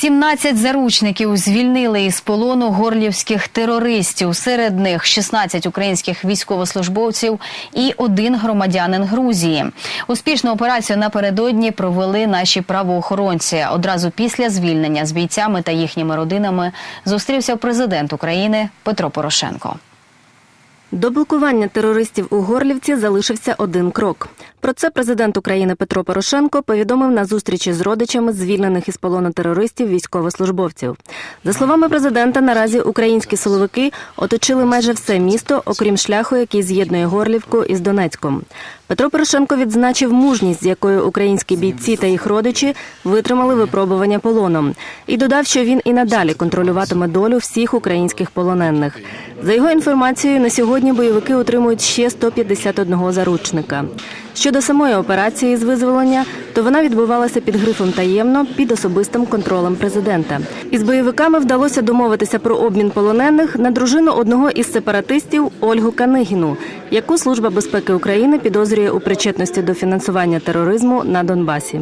17 заручників звільнили із полону горлівських терористів. Серед них 16 українських військовослужбовців і один громадянин Грузії. Успішну операцію напередодні провели наші правоохоронці. Одразу після звільнення з бійцями та їхніми родинами зустрівся президент України Петро Порошенко. До блокування терористів у Горлівці залишився один крок. Про це президент України Петро Порошенко повідомив на зустрічі з родичами звільнених із полону терористів військовослужбовців. За словами президента, наразі українські силовики оточили майже все місто, окрім шляху, який з'єднує Горлівку із Донецьком. Петро Порошенко відзначив мужність, з якою українські бійці та їх родичі витримали випробування полоном, і додав, що він і надалі контролюватиме долю всіх українських полонених. За його інформацією, на сьогодні бойовики отримують ще 151 заручника. Щодо самої операції з визволення, то вона відбувалася під грифом таємно під особистим контролем президента. Із бойовиками вдалося домовитися про обмін полонених на дружину одного із сепаратистів Ольгу Канигіну, яку служба безпеки України підозрює у причетності до фінансування тероризму на Донбасі.